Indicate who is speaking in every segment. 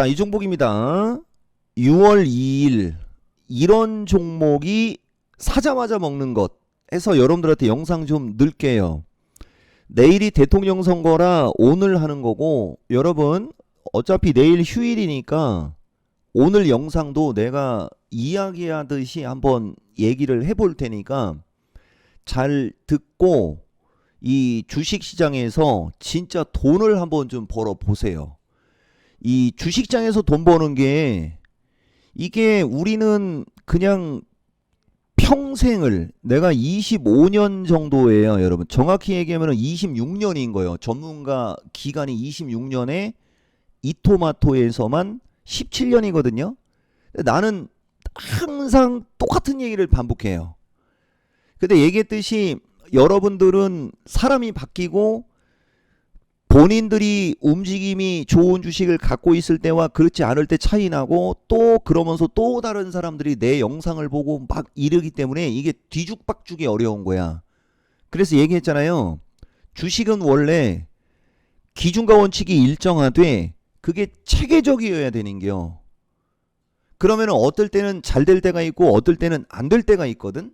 Speaker 1: 자, 이 종목입니다. 6월 2일 이런 종목이 사자마자 먹는 것 해서 여러분들한테 영상 좀 넣을게요. 내일이 대통령 선거라 오늘 하는 거고 여러분 어차피 내일 휴일이니까 오늘 영상도 내가 이야기하듯이 한번 얘기를 해볼 테니까 잘 듣고 이 주식 시장에서 진짜 돈을 한번 좀 벌어 보세요. 이 주식장에서 돈 버는 게 이게 우리는 그냥 평생을 내가 25년 정도예요, 여러분. 정확히 얘기하면 26년인 거예요. 전문가 기간이 26년에 이토마토에서만 17년이거든요. 나는 항상 똑같은 얘기를 반복해요. 근데 얘기했듯이 여러분들은 사람이 바뀌고 본인들이 움직임이 좋은 주식을 갖고 있을 때와 그렇지 않을 때 차이 나고 또 그러면서 또 다른 사람들이 내 영상을 보고 막 이르기 때문에 이게 뒤죽박죽이 어려운 거야. 그래서 얘기했잖아요. 주식은 원래 기준과 원칙이 일정하되 그게 체계적이어야 되는겨. 그러면 어떨 때는 잘 될 때가 있고 어떨 때는 안 될 때가 있거든.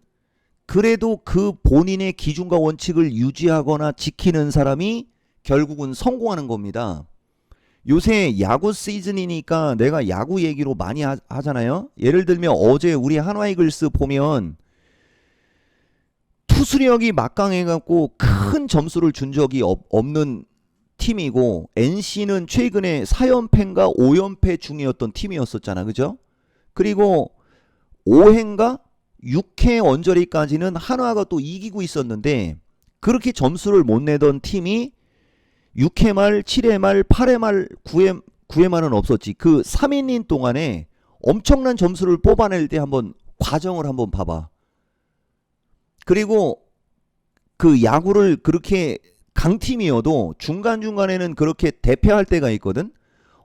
Speaker 1: 그래도 그 본인의 기준과 원칙을 유지하거나 지키는 사람이 결국은 성공하는 겁니다. 요새 야구 시즌이니까 내가 야구 얘기로 많이 하, 잖아요 예를 들면 어제 우리 한화이글스 보면 투수력이 막강해갖고 큰 점수를 준 적이 없, 없는 팀이고 NC는 최근에 4연패인가 5연패 중이었던 팀이었었잖아. 그죠? 그리고 5회인가 6회 언저리까지는 한화가 또 이기고 있었는데 그렇게 점수를 못 내던 팀이 6회 말, 7회 말, 8회 말, 9회 9회 말은 없었지. 그 3이닝 동안에 엄청난 점수를 뽑아낼 때 한번 과정을 한번 봐봐. 그리고 그 야구를 그렇게 강팀이어도 중간중간에는 그렇게 대패할 때가 있거든.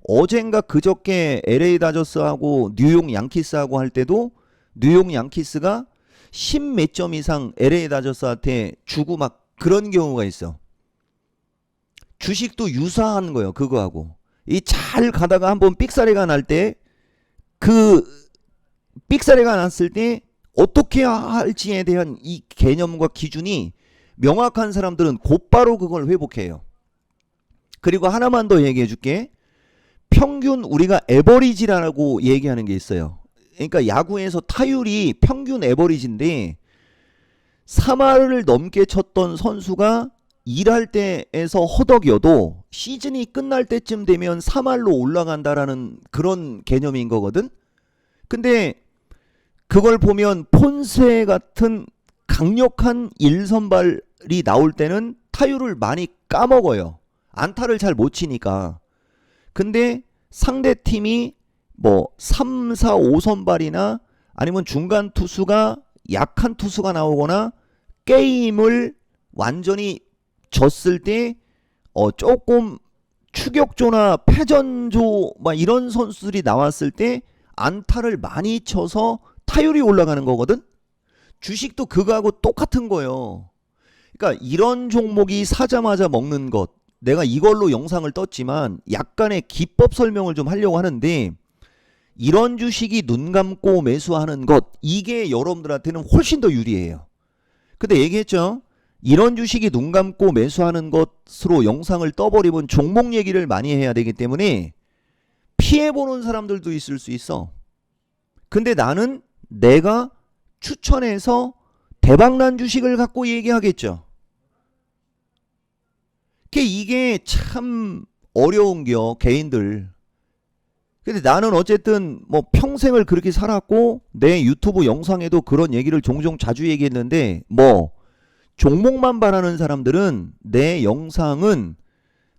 Speaker 1: 어젠가 그저께 LA 다저스하고 뉴욕 양키스하고 할 때도 뉴욕 양키스가 10 몇 점 이상 LA 다저스한테 주고 막 그런 경우가 있어. 주식도 유사한 거예요. 그거하고. 이 잘 가다가 한번 삑사리가 날 때 그 삑사리가 났을 때 어떻게 할지에 대한 이 개념과 기준이 명확한 사람들은 곧바로 그걸 회복해요. 그리고 하나만 더 얘기해 줄게. 평균 우리가 에버리지라고 얘기하는 게 있어요. 그러니까 야구에서 타율이 평균 에버리지인데 3할을 넘게 쳤던 선수가 1할 때에서 허덕여도 시즌이 끝날 때쯤 되면 3할로 올라간다라는 그런 개념인 거거든. 근데 그걸 보면 폰세 같은 강력한 1선발이 나올 때는 타율을 많이 까먹어요. 안타를 잘 못 치니까. 근데 상대 팀이 뭐 3, 4, 5선발이나 아니면 중간 투수가 약한 투수가 나오거나 게임을 완전히 졌을 때 어 조금 추격조나 패전조 막 이런 선수들이 나왔을 때 안타를 많이 쳐서 타율이 올라가는 거거든. 주식도 그거하고 똑같은 거예요. 그러니까 이런 종목이 사자마자 먹는 것. 내가 이걸로 영상을 떴지만 약간의 기법 설명을 좀 하려고 하는데 이런 주식이 눈 감고 매수하는 것 이게 여러분들한테는 훨씬 더 유리해요. 근데 얘기했죠. 이런 주식이 눈 감고 매수하는 것으로 영상을 떠버리면 종목 얘기를 많이 해야 되기 때문에 피해보는 사람들도 있을 수 있어. 근데 나는 내가 추천해서 대박난 주식을 갖고 얘기하겠죠. 이게 참 어려운 겨, 개인들. 근데 나는 어쨌든 뭐 평생을 그렇게 살았고 내 유튜브 영상에도 그런 얘기를 종종 자주 얘기했는데 뭐 종목만 바라는 사람들은 내 영상은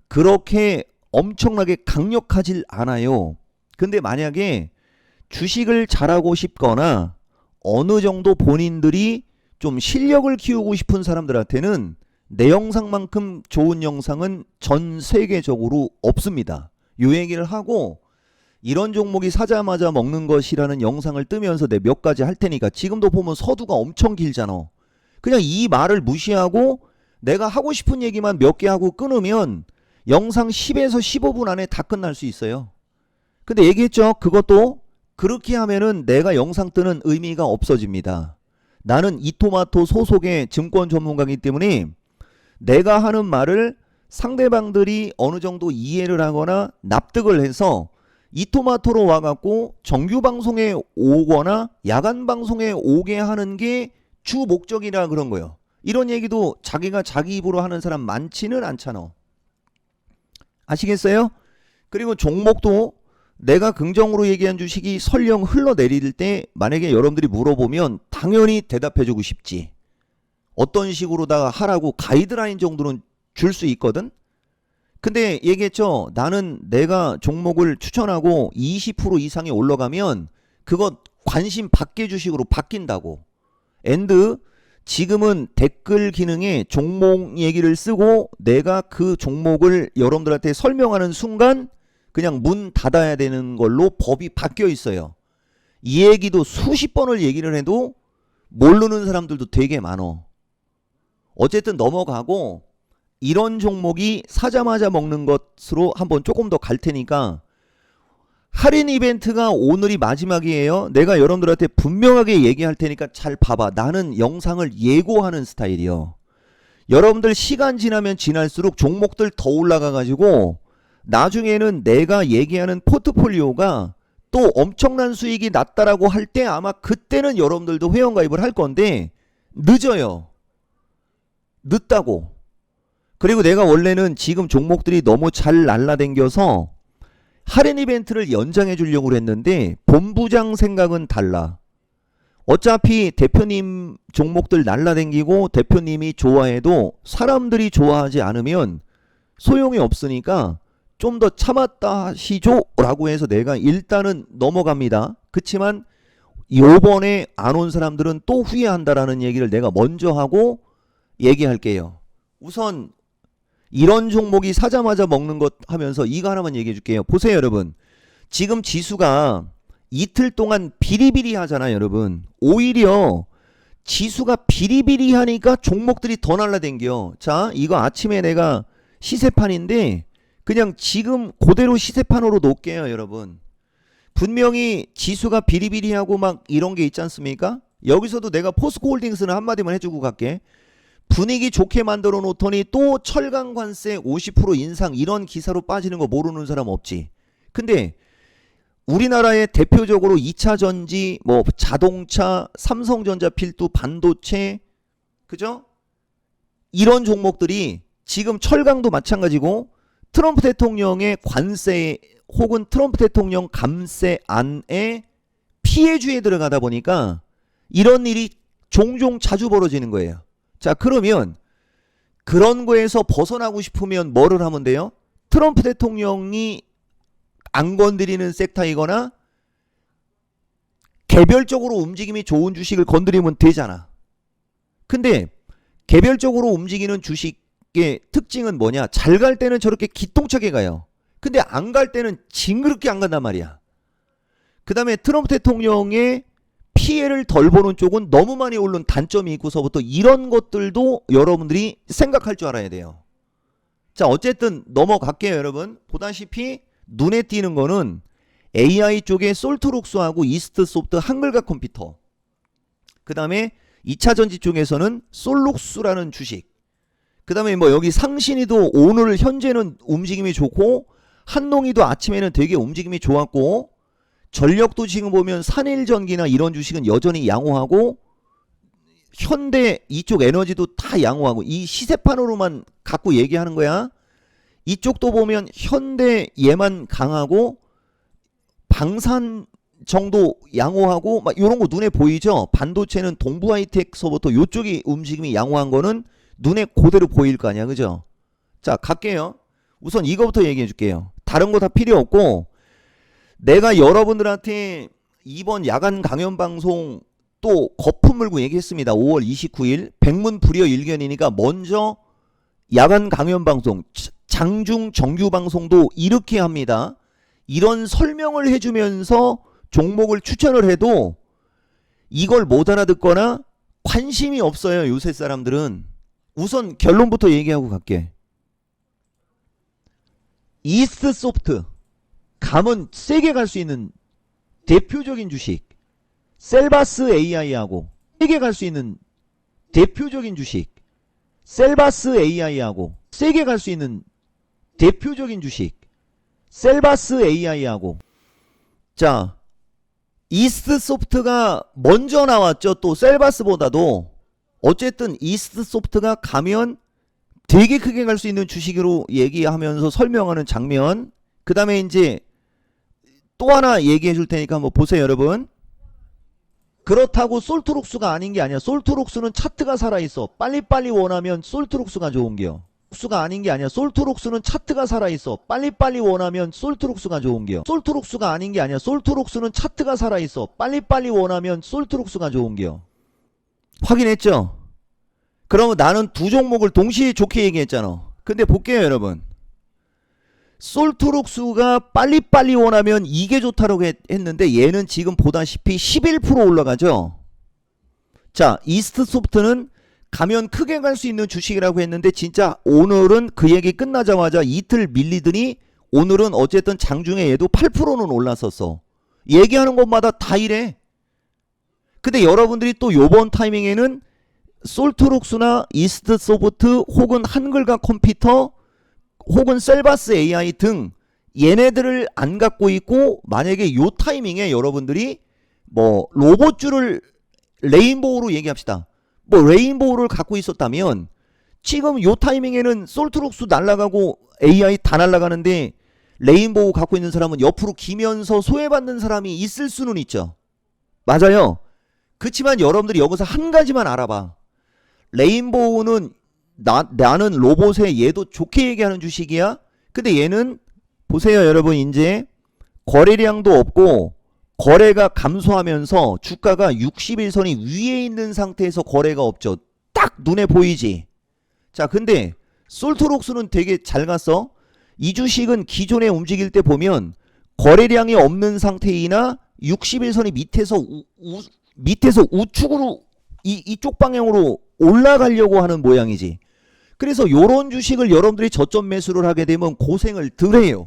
Speaker 1: 그렇게 엄청나게 강력하질 않아요. 근데 만약에 주식을 잘하고 싶거나 어느 정도 본인들이 좀 실력을 키우고 싶은 사람들한테는 내 영상만큼 좋은 영상은 전 세계적으로 없습니다. 요 얘기를 하고 이런 종목이 사자마자 먹는 것이라는 영상을 뜨면서 내 몇 가지 할 테니까 지금도 보면 서두가 엄청 길잖아. 그냥 이 말을 무시하고 내가 하고 싶은 얘기만 몇 개 하고 끊으면 영상 10에서 15분 안에 다 끝날 수 있어요. 근데 얘기했죠. 그것도 그렇게 하면은 내가 영상 뜨는 의미가 없어집니다. 나는 이토마토 소속의 증권 전문가이기 때문에 내가 하는 말을 상대방들이 어느 정도 이해를 하거나 납득을 해서 이토마토로 와갖고 정규 방송에 오거나 야간 방송에 오게 하는 게 주 목적이라 그런 거예요. 이런 얘기도 자기가 자기 입으로 하는 사람 많지는 않잖아. 아시겠어요? 그리고 종목도 내가 긍정으로 얘기한 주식이 설령 흘러내릴 때 만약에 여러분들이 물어보면 당연히 대답해주고 싶지. 어떤 식으로다가 하라고 가이드라인 정도는 줄 수 있거든? 근데 얘기했죠. 나는 내가 종목을 추천하고 20% 이상이 올라가면 그거 관심 받게 주식으로 바뀐다고. 엔드 지금은 댓글 기능에 종목 얘기를 쓰고 내가 그 종목을 여러분들한테 설명하는 순간 그냥 문 닫아야 되는 걸로 법이 바뀌어 있어요. 이 얘기도 수십 번을 얘기를 해도 모르는 사람들도 되게 많어. 어쨌든 넘어가고 이런 종목이 사자마자 먹는 것으로 한번 조금 더 갈 테니까 할인 이벤트가 오늘이 마지막이에요. 내가 여러분들한테 분명하게 얘기할 테니까 잘 봐봐. 나는 영상을 예고하는 스타일이요. 여러분들 시간 지나면 지날수록 종목들 더 올라가 가지고 나중에는 내가 얘기하는 포트폴리오가 또 엄청난 수익이 났다라고 할 때 아마 그때는 여러분들도 회원가입을 할 건데 늦어요. 늦다고. 그리고 내가 원래는 지금 종목들이 너무 잘 날라댕겨서 할인 이벤트를 연장해 주려고 했는데 본부장 생각은 달라. 어차피 대표님 종목들 날라댕기고 대표님이 좋아해도 사람들이 좋아하지 않으면 소용이 없으니까 좀 더 참았다 하시죠 라고 해서 내가 일단은 넘어갑니다. 그치만 요번에 안 온 사람들은 또 후회한다라는 얘기를 내가 먼저 하고 얘기할게요. 우선 이런 종목이 사자마자 먹는 것 하면서 이거 하나만 얘기해 줄게요. 보세요, 여러분. 지금 지수가 이틀 동안 비리비리 하잖아요, 여러분. 오히려 지수가 비리비리 하니까 종목들이 더 날라댕겨. 자, 이거 아침에 내가 시세판인데 그냥 지금 그대로 시세판으로 놓을게요, 여러분. 분명히 지수가 비리비리하고 막 이런 게 있지 않습니까? 여기서도 내가 포스코 홀딩스는 한마디만 해주고 갈게. 분위기 좋게 만들어 놓더니 또 철강 관세 50% 인상 이런 기사로 빠지는 거 모르는 사람 없지. 근데 우리나라의 대표적으로 2차 전지, 뭐 자동차, 삼성전자 필두, 반도체, 그죠? 이런 종목들이 지금 철강도 마찬가지고 트럼프 대통령의 관세 혹은 트럼프 대통령 감세 안에 피해주에 들어가다 보니까 이런 일이 종종 자주 벌어지는 거예요. 자, 그러면 그런 거에서 벗어나고 싶으면 뭐를 하면 돼요? 트럼프 대통령이 안 건드리는 섹터이거나 개별적으로 움직임이 좋은 주식을 건드리면 되잖아. 근데 개별적으로 움직이는 주식의 특징은 뭐냐? 잘 갈 때는 저렇게 기똥차게 가요. 근데 안 갈 때는 징그럽게 안 간단 말이야. 그 다음에 트럼프 대통령의 피해를 덜 보는 쪽은 너무 많이 오른 단점이 있고서부터 이런 것들도 여러분들이 생각할 줄 알아야 돼요. 자, 어쨌든 넘어갈게요, 여러분. 보다시피 눈에 띄는 거는 AI 쪽에 솔트록스하고 이스트 소프트 한글과 컴퓨터. 그 다음에 2차 전지 쪽에서는 솔록스라는 주식. 그 다음에 뭐 여기 상신이도 오늘 현재는 움직임이 좋고 한농이도 아침에는 되게 움직임이 좋았고 전력도 지금 보면 산일전기나 이런 주식은 여전히 양호하고 현대 이쪽 에너지도 다 양호하고 이 시세판으로만 갖고 얘기하는 거야. 이쪽도 보면 현대 얘만 강하고 방산 정도 양호하고 막 이런 거 눈에 보이죠? 반도체는 동부 하이텍서부터 요쪽이 움직임이 양호한 거는 눈에 그대로 보일 거 아니야. 그죠? 자, 갈게요. 우선 이거부터 얘기해 줄게요. 다른 거 다 필요 없고 내가 여러분들한테 이번 야간 강연 방송 또 거품 물고 얘기했습니다. 5월 29일 백문 불여 일견이니까 먼저 야간 강연 방송 장중 정규 방송도 이렇게 합니다. 이런 설명을 해주면서 종목을 추천을 해도 이걸 못 알아듣거나 관심이 없어요. 요새 사람들은 우선 결론부터 얘기하고 갈게. 이스트 소프트 감은 세게 갈 수 있는 대표적인 주식 셀바스 AI하고 세게 갈 수 있는 대표적인 주식 셀바스 AI하고 세게 갈 수 있는 대표적인 주식 셀바스 AI하고 자 이스트 소프트가 먼저 나왔죠. 또 셀바스보다도 어쨌든 이스트 소프트가 가면 되게 크게 갈 수 있는 주식으로 얘기하면서 설명하는 장면. 그 다음에 이제 또 하나 얘기해 줄 테니까 한번 보세요, 여러분. 그렇다고 솔트록스가 아닌 게 아니야. 솔트록스는 차트가 살아있어. 빨리빨리 원하면 솔트록스가 좋은 게요. 록스가 아닌 게 아니야. 솔트록스는 차트가 살아있어. 빨리빨리 원하면 솔트록스가 좋은 게요. 솔트록스가 아닌 게 아니야. 솔트록스는 차트가 살아있어. 빨리빨리 원하면 솔트록스가 좋은 게요. 확인했죠? 그러면 나는 두 종목을 동시에 좋게 얘기했잖아. 근데 볼게요, 여러분. 솔트록스가 빨리빨리 원하면 이게 좋다고 했, 했는데 얘는 지금 보다시피 11% 올라가죠. 자, 이스트 소프트는 가면 크게 갈 수 있는 주식이라고 했는데 진짜 오늘은 그 얘기 끝나자마자 이틀 밀리더니 오늘은 어쨌든 장중에 얘도 8%는 올랐었어. 얘기하는 것마다 다 이래. 근데 여러분들이 또 요번 타이밍에는 솔트록스나 이스트 소프트 혹은 한글과 컴퓨터 혹은 셀바스 AI 등 얘네들을 안 갖고 있고 만약에 요 타이밍에 여러분들이 뭐 로봇줄을 레인보우로 얘기합시다. 뭐 레인보우를 갖고 있었다면 지금 요 타이밍에는 솔트록스 날라가고 AI 다 날라가는데 레인보우 갖고 있는 사람은 옆으로 기면서 소외받는 사람이 있을 수는 있죠. 맞아요. 그렇지만 여러분들이 여기서 한 가지만 알아봐. 레인보우는 나, 나는 로봇에 얘도 좋게 얘기하는 주식이야. 근데 얘는 보세요, 여러분. 이제 거래량도 없고 거래가 감소하면서 주가가 61선이 위에 있는 상태에서 거래가 없죠. 딱 눈에 보이지. 자, 근데 솔트록스는 되게 잘 갔어. 이 주식은 기존에 움직일 때 보면 거래량이 없는 상태이나 61선이 밑에서 우, 우, 밑에서 우측으로 이, 이쪽 방향으로 올라가려고 하는 모양이지. 그래서 요런 주식을 여러분들이 저점 매수를 하게 되면 고생을 덜 해요.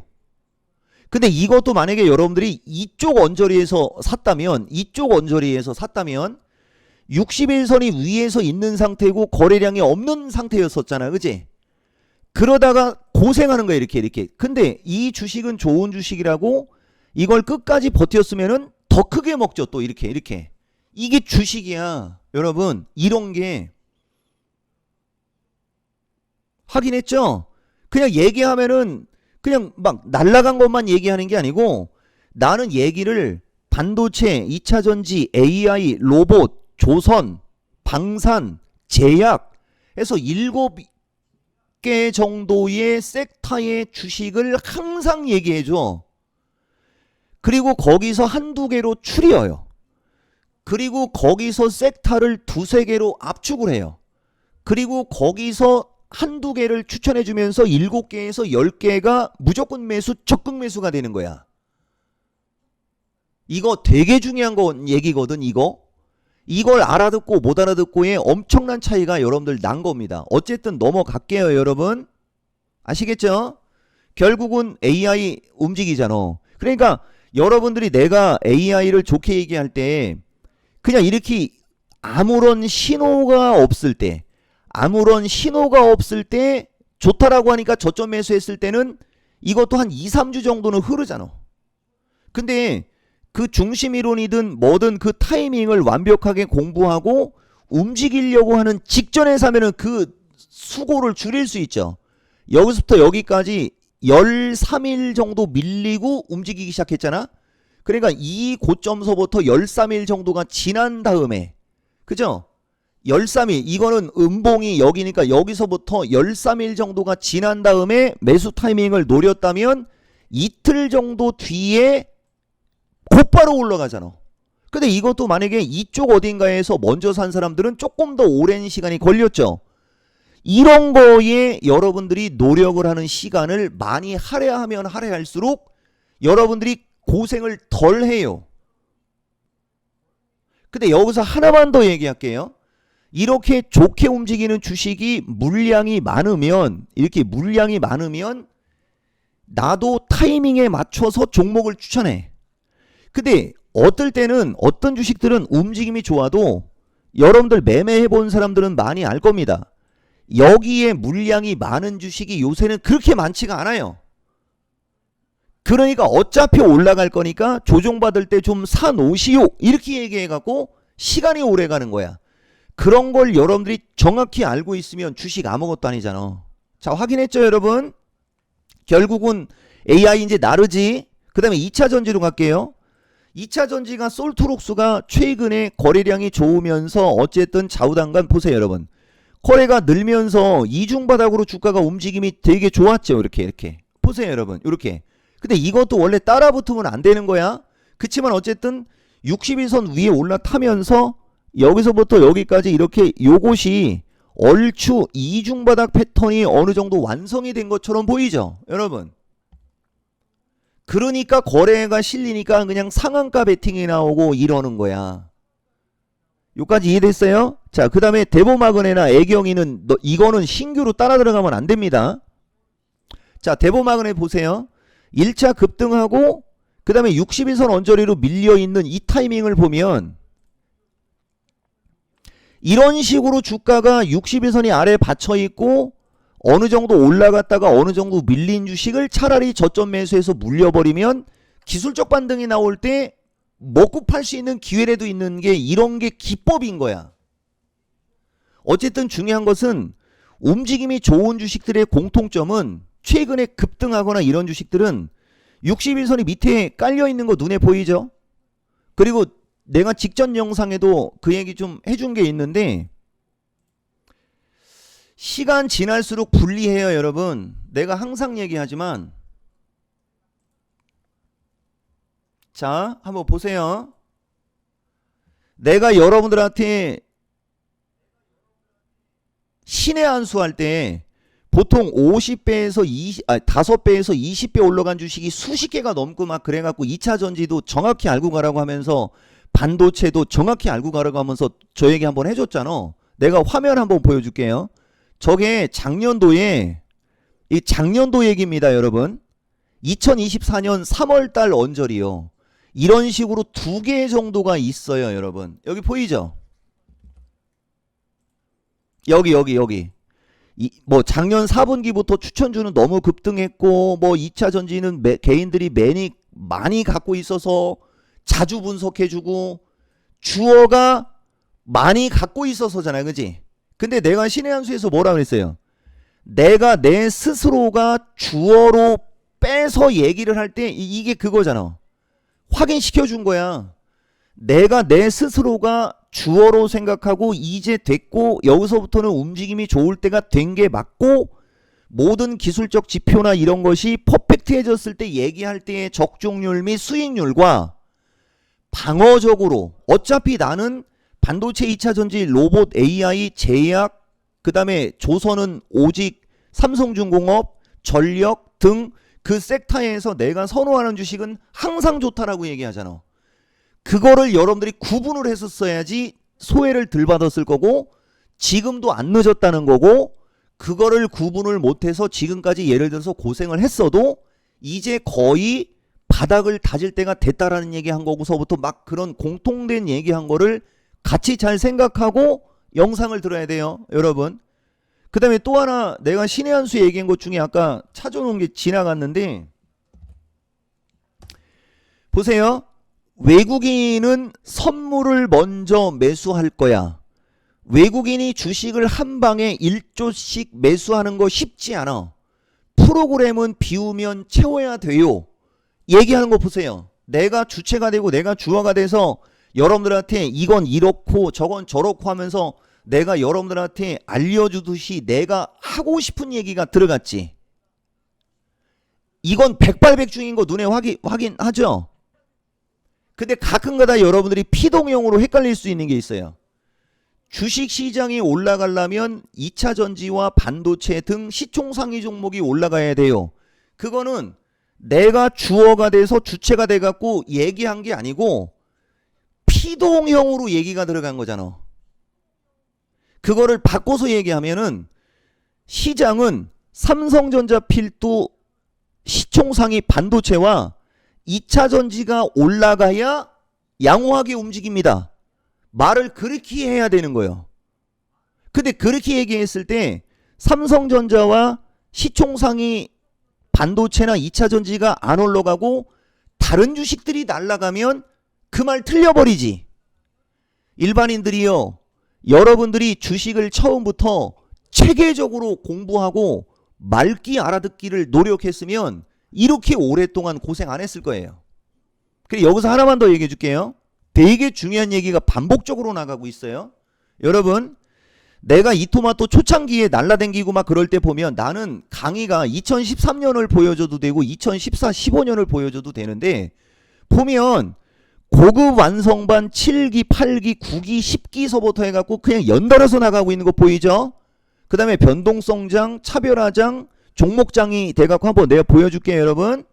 Speaker 1: 근데 이것도 만약에 여러분들이 이쪽 언저리에서 샀다면 이쪽 언저리에서 샀다면 61선이 위에서 있는 상태고 거래량이 없는 상태였었잖아. 그지? 그러다가 고생하는 거야 이렇게 이렇게. 근데 이 주식은 좋은 주식이라고 이걸 끝까지 버텼으면은 더 크게 먹죠. 또 이렇게 이렇게. 이게 주식이야. 여러분 이런 게 확인했죠? 그냥 얘기하면은 그냥 막 날라간 것만 얘기하는 게 아니고 나는 얘기를 반도체, 2차 전지, AI, 로봇, 조선, 방산, 제약 해서 일곱 개 정도의 섹터의 주식을 항상 얘기해 줘. 그리고 거기서 한두 개로 추려요. 그리고 거기서 섹터를 두세 개로 압축을 해요. 그리고 거기서 한두 개를 추천해 주면서 일곱 개에서 열 개가 무조건 매수, 적극 매수가 되는 거야. 이거 되게 중요한 건 얘기거든, 이거. 이걸 알아듣고 못 알아듣고의 엄청난 차이가 여러분들 난 겁니다. 어쨌든 넘어갈게요, 여러분. 아시겠죠? 결국은 AI 움직이잖아. 그러니까 여러분들이 내가 AI를 좋게 얘기할 때 그냥 이렇게 아무런 신호가 없을 때 아무런 신호가 없을 때 좋다라고 하니까 저점 매수했을 때는 이것도 한 2, 3주 정도는 흐르잖아. 근데 그 중심 이론이든 뭐든 그 타이밍을 완벽하게 공부하고 움직이려고 하는 직전에 사면은 그 수고를 줄일 수 있죠. 여기서부터 여기까지 13일 정도 밀리고 움직이기 시작했잖아. 그러니까 이 고점서부터 13일 정도가 지난 다음에 그죠? 13일 이거는 음봉이 여기니까 여기서부터 13일 정도가 지난 다음에 매수 타이밍을 노렸다면 이틀 정도 뒤에 곧바로 올라가잖아. 근데 이것도 만약에 이쪽 어딘가에서 먼저 산 사람들은 조금 더 오랜 시간이 걸렸죠. 이런 거에 여러분들이 노력을 하는 시간을 많이 할애하면 할애할수록 여러분들이 고생을 덜 해요. 근데 여기서 하나만 더 얘기할게요. 이렇게 좋게 움직이는 주식이 물량이 많으면 이렇게 물량이 많으면 나도 타이밍에 맞춰서 종목을 추천해. 근데 어떨 때는 어떤 주식들은 움직임이 좋아도 여러분들 매매해 본 사람들은 많이 알 겁니다. 여기에 물량이 많은 주식이 요새는 그렇게 많지가 않아요. 그러니까 어차피 올라갈 거니까 조종받을 때 좀 사놓으시오. 이렇게 얘기해 갖고 시간이 오래 가는 거야. 그런 걸 여러분들이 정확히 알고 있으면 주식 아무것도 아니잖아. 자, 확인했죠, 여러분? 결국은 AI 이제 나르지. 그 다음에 2차 전지로 갈게요. 2차 전지가 솔트록스가 최근에 거래량이 좋으면서 어쨌든 좌우당간 보세요, 여러분. 거래가 늘면서 이중 바닥으로 주가가 움직임이 되게 좋았죠. 이렇게 이렇게. 보세요, 여러분. 이렇게. 근데 이것도 원래 따라 붙으면 안 되는 거야. 그치만 어쨌든 61선 위에 올라타면서 여기서부터 여기까지 이렇게 요것이 얼추 이중 바닥 패턴이 어느 정도 완성이 된 것처럼 보이죠, 여러분. 그러니까 거래가 실리니까 그냥 상한가 베팅이 나오고 이러는 거야. 요까지 이해됐어요? 자, 그 다음에 대보마그네나 애경이는 너, 이거는 신규로 따라 들어가면 안 됩니다. 자, 대보마그네 보세요. 1차 급등하고 그 다음에 61선 언저리로 밀려있는 이 타이밍을 보면 이런 식으로 주가가 61선이 아래 받쳐 있고 어느 정도 올라갔다가 어느 정도 밀린 주식을 차라리 저점 매수해서 물려버리면 기술적 반등이 나올 때 먹고 팔 수 있는 기회라도 있는 게 이런 게 기법인 거야. 어쨌든 중요한 것은 움직임이 좋은 주식들의 공통점은 최근에 급등하거나 이런 주식들은 61선이 밑에 깔려 있는 거 눈에 보이죠? 그리고 내가 직전 영상에도 그 얘기 좀 해준 게 있는데 시간 지날수록 불리해요, 여러분. 내가 항상 얘기하지만 자, 한번 보세요. 내가 여러분들한테 신의 한수 할 때 보통 50배에서 20, 아, 5배에서 20배 올라간 주식이 수십 개가 넘고 막 그래갖고 2차 전지도 정확히 알고 가라고 하면서 반도체도 정확히 알고 가라고 하면서 저 얘기 한번 해줬잖아. 내가 화면 한번 보여줄게요. 저게 작년도에 이 작년도 얘기입니다, 여러분. 2024년 3월 달 언저리요. 이런 식으로 두 개 정도가 있어요, 여러분. 여기 보이죠? 여기 여기 여기. 이, 뭐 작년 4분기부터 추천주는 너무 급등했고 뭐 2차 전지는 매, 개인들이 매니 많이 갖고 있어서 자주 분석해주고 주어가 많이 갖고 있어서잖아요, 그지? 근데 내가 신의 한 수에서 뭐라 그랬어요? 내가 내 스스로가 주어로 빼서 얘기를 할 때 이게 그거잖아. 확인시켜 준 거야. 내가 내 스스로가 주어로 생각하고 이제 됐고 여기서부터는 움직임이 좋을 때가 된 게 맞고 모든 기술적 지표나 이런 것이 퍼펙트해졌을 때 얘기할 때의 적중률 및 수익률과 방어적으로 어차피 나는 반도체 2차 전지, 로봇, AI, 제약, 그 다음에 조선은 오직 삼성중공업, 전력 등 그 섹터에서 내가 선호하는 주식은 항상 좋다라고 얘기하잖아. 그거를 여러분들이 구분을 했었어야지 소외를 덜 받았을 거고 지금도 안 늦었다는 거고 그거를 구분을 못해서 지금까지 예를 들어서 고생을 했어도 이제 거의 바닥을 다질 때가 됐다라는 얘기 한 거고서부터 막 그런 공통된 얘기 한 거를 같이 잘 생각하고 영상을 들어야 돼요, 여러분. 그 다음에 또 하나 내가 신의 한 수 얘기한 것 중에 아까 찾아놓은 게 지나갔는데 보세요. 외국인은 선물을 먼저 매수할 거야. 외국인이 주식을 한 방에 1조씩 매수하는 거 쉽지 않아. 프로그램은 비우면 채워야 돼요. 얘기하는 거 보세요. 내가 주체가 되고 내가 주어가 돼서 여러분들한테 이건 이렇고 저건 저렇고 하면서 내가 여러분들한테 알려주듯이 내가 하고 싶은 얘기가 들어갔지. 이건 백발백중인 거 눈에 확인, 확인하죠? 근데 가끔가다 여러분들이 피동형으로 헷갈릴 수 있는 게 있어요. 주식 시장이 올라가려면 2차 전지와 반도체 등 시총 상위 종목이 올라가야 돼요. 그거는 내가 주어가 돼서 주체가 돼 갖고 얘기한 게 아니고 피동형으로 얘기가 들어간 거잖아. 그거를 바꿔서 얘기하면은 시장은 삼성전자 필두 시총상위 반도체와 2차 전지가 올라가야 양호하게 움직입니다. 말을 그렇게 해야 되는 거예요. 근데 그렇게 얘기했을 때 삼성전자와 시총상위 반도체나 2차 전지가 안 올라가고 다른 주식들이 날아가면 그 말 틀려버리지. 일반인들이요. 여러분들이 주식을 처음부터 체계적으로 공부하고 말기 알아듣기를 노력했으면 이렇게 오랫동안 고생 안 했을 거예요. 그래 여기서 하나만 더 얘기해 줄게요. 되게 중요한 얘기가 반복적으로 나가고 있어요. 여러분, 내가 이 토마토 초창기에 날라댕기고 막 그럴 때 보면 나는 강의가 2013년을 보여줘도 되고 2014, 15년을 보여줘도 되는데 보면 고급 완성반 7기, 8기, 9기, 10기서부터 해갖고 그냥 연달아서 나가고 있는 거 보이죠? 그 다음에 변동성장, 차별화장, 종목장이 돼갖고 한번 내가 보여줄게요, 여러분.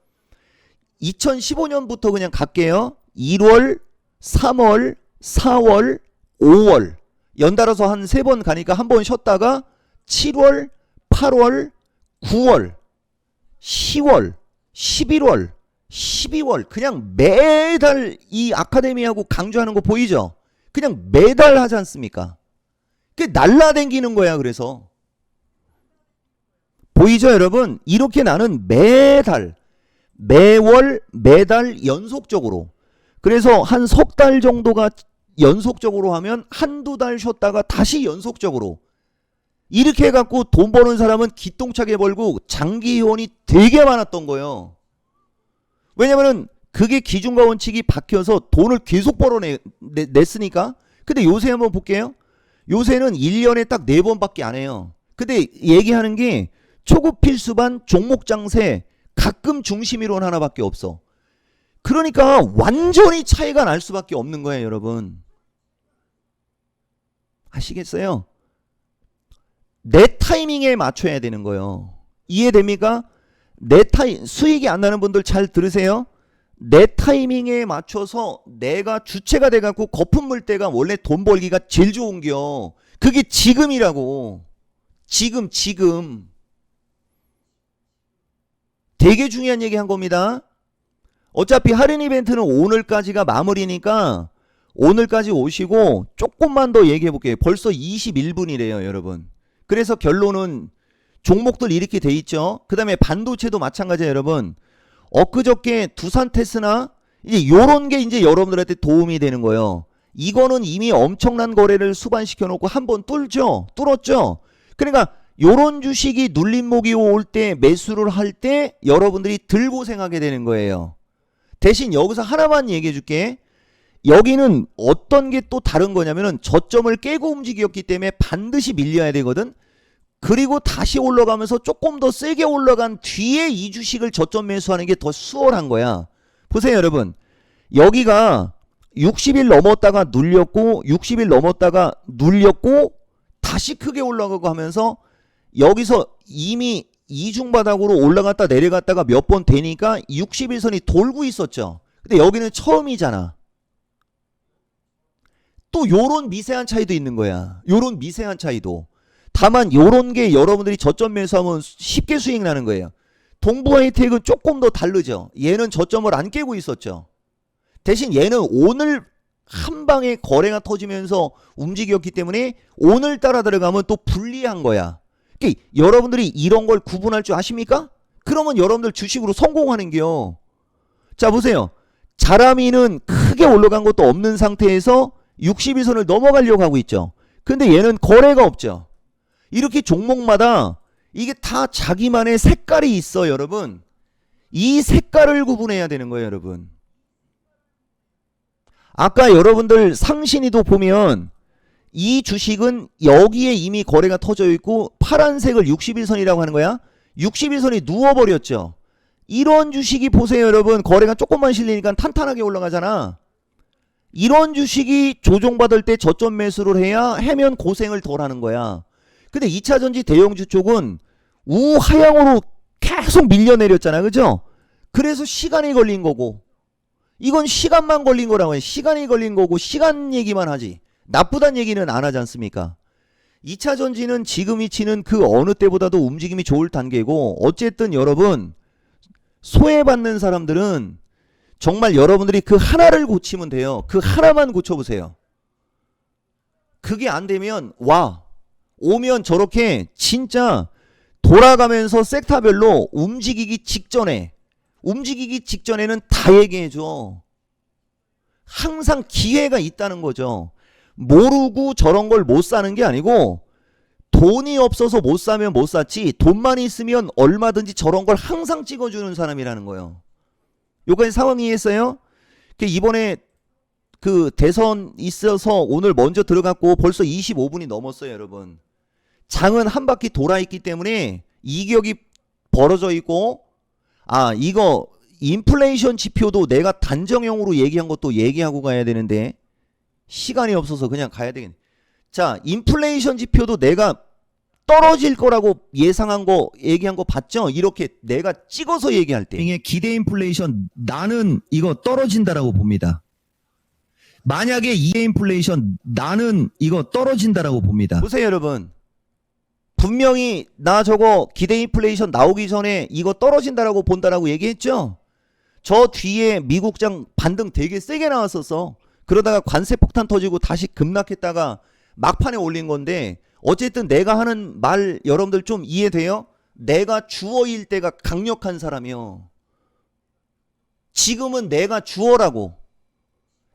Speaker 1: 2015년부터 그냥 갈게요. 1월, 3월, 4월, 5월. 연달아서 한 세 번 가니까 한 번 쉬었다가 7월, 8월, 9월, 10월, 11월, 12월 그냥 매달 이 아카데미하고 강조하는 거 보이죠? 그냥 매달 하지 않습니까? 그 날라댕기는 거야 그래서 보이죠 여러분? 이렇게 나는 매달 매월 매달 연속적으로 그래서 한 석 달 정도가 연속적으로 하면 한두 달 쉬었다가 다시 연속적으로 이렇게 해갖고 돈 버는 사람은 기똥차게 벌고 장기 회원이 되게 많았던 거예요. 왜냐면은 그게 기준과 원칙이 박혀서 돈을 계속 벌어내 내- 냈으니까. 근데 요새 한번 볼게요. 요새는 1년에 딱 4번밖에 안 해요. 근데 얘기하는 게 초급 필수반 종목 장세 가끔 중심 이론 하나밖에 없어. 그러니까 완전히 차이가 날 수밖에 없는 거예요, 여러분. 아시겠어요? 내 타이밍에 맞춰야 되는 거예요. 이해됩니까? 내 타이 수익이 안 나는 분들 잘 들으세요. 내 타이밍에 맞춰서 내가 주체가 돼 갖고 거품 물 때가 원래 돈 벌기가 제일 좋은 겨. 그게 지금이라고. 지금 지금. 되게 중요한 얘기 한 겁니다. 어차피 할인 이벤트는 오늘까지가 마무리니까 오늘까지 오시고 조금만 더 얘기해 볼게요. 벌써 21분이래요, 여러분. 그래서 결론은 종목들 이렇게 돼 있죠. 그다음에 반도체도 마찬가지예요, 여러분. 엊그저께 두산 테스나 이제 요런 게 이제 여러분들한테 도움이 되는 거예요. 이거는 이미 엄청난 거래를 수반시켜 놓고 한 번 뚫죠. 뚫었죠. 그러니까 요런 주식이 눌림목이 올 때 매수를 할 때 여러분들이 들 고생하게 되는 거예요. 대신 여기서 하나만 얘기해 줄게. 여기는 어떤 게 또 다른 거냐면은 저점을 깨고 움직였기 때문에 반드시 밀려야 되거든. 그리고 다시 올라가면서 조금 더 세게 올라간 뒤에 이 주식을 저점 매수하는 게 더 수월한 거야. 보세요, 여러분. 여기가 60일 넘었다가 눌렸고 60일 넘었다가 눌렸고 다시 크게 올라가고 하면서 여기서 이미 이중 바닥으로 올라갔다 내려갔다가 몇 번 되니까 60일선이 돌고 있었죠. 근데 여기는 처음이잖아. 또 요런 미세한 차이도 있는 거야. 요런 미세한 차이도. 다만 요런 게 여러분들이 저점 매수하면 쉽게 수익 나는 거예요. 동부 하이텍은 조금 더 다르죠. 얘는 저점을 안 깨고 있었죠. 대신 얘는 오늘 한 방에 거래가 터지면서 움직였기 때문에 오늘 따라 들어가면 또 불리한 거야. 그러니까 여러분들이 이런 걸 구분할 줄 아십니까? 그러면 여러분들 주식으로 성공하는겨. 자 보세요. 자라미는 크게 올라간 것도 없는 상태에서 60일선을 넘어가려고 하고 있죠. 근데 얘는 거래가 없죠. 이렇게 종목마다 이게 다 자기만의 색깔이 있어, 여러분. 이 색깔을 구분해야 되는 거예요, 여러분. 아까 여러분들 상신이도 보면 이 주식은 여기에 이미 거래가 터져 있고 파란색을 60일선이라고 하는 거야. 60일선이 누워버렸죠. 이런 주식이 보세요, 여러분. 거래가 조금만 실리니까 탄탄하게 올라가잖아. 이런 주식이 조정받을 때 저점 매수를 해야 해면 고생을 덜 하는 거야. 근데 2차 전지 대형주 쪽은 우하향으로 계속 밀려내렸잖아. 그죠? 그래서 시간이 걸린 거고. 이건 시간만 걸린 거라고 해. 시간이 걸린 거고 시간 얘기만 하지. 나쁘단 얘기는 안 하지 않습니까? 2차 전지는 지금 위치는 그 어느 때보다도 움직임이 좋을 단계고 어쨌든 여러분 소외받는 사람들은 정말 여러분들이 그 하나를 고치면 돼요. 그 하나만 고쳐보세요. 그게 안 되면 와 오면 저렇게 진짜 돌아가면서 섹터별로 움직이기 직전에 움직이기 직전에는 다 얘기해줘. 항상 기회가 있다는 거죠. 모르고 저런 걸 못 사는 게 아니고 돈이 없어서 못 사면 못 샀지 돈만 있으면 얼마든지 저런 걸 항상 찍어주는 사람이라는 거예요. 요까지 상황 이해했어요? 그 이번에 그 대선 있어서 오늘 먼저 들어갔고 벌써 25분이 넘었어요, 여러분. 장은 한 바퀴 돌아 있기 때문에 이격이 벌어져 있고 아 이거 인플레이션 지표도 내가 단정형으로 얘기한 것도 얘기하고 가야 되는데 시간이 없어서 그냥 가야 되겠네. 자, 인플레이션 지표도 내가 떨어질 거라고 예상한 거 얘기한 거 봤죠? 이렇게 내가 찍어서 얘기할 때.
Speaker 2: 의 기대 인플레이션 나는 이거 떨어진다라고 봅니다. 만약에 이대 인플레이션 나는 이거 떨어진다라고 봅니다.
Speaker 1: 보세요, 여러분. 분명히 나 저거 기대 인플레이션 나오기 전에 이거 떨어진다라고 본다라고 얘기했죠? 저 뒤에 미국장 반등 되게 세게 나왔었어. 그러다가 관세 폭탄 터지고 다시 급락했다가 막판에 올린 건데 어쨌든 내가 하는 말 여러분들 좀 이해돼요? 내가 주어일 때가 강력한 사람이요. 지금은 내가 주어라고.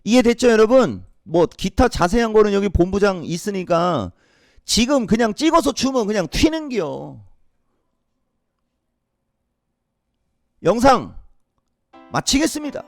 Speaker 1: 이해됐죠, 여러분? 뭐 기타 자세한 거는 여기 본부장 있으니까 지금 그냥 찍어서 주면 그냥 튀는겨. 영상 마치겠습니다.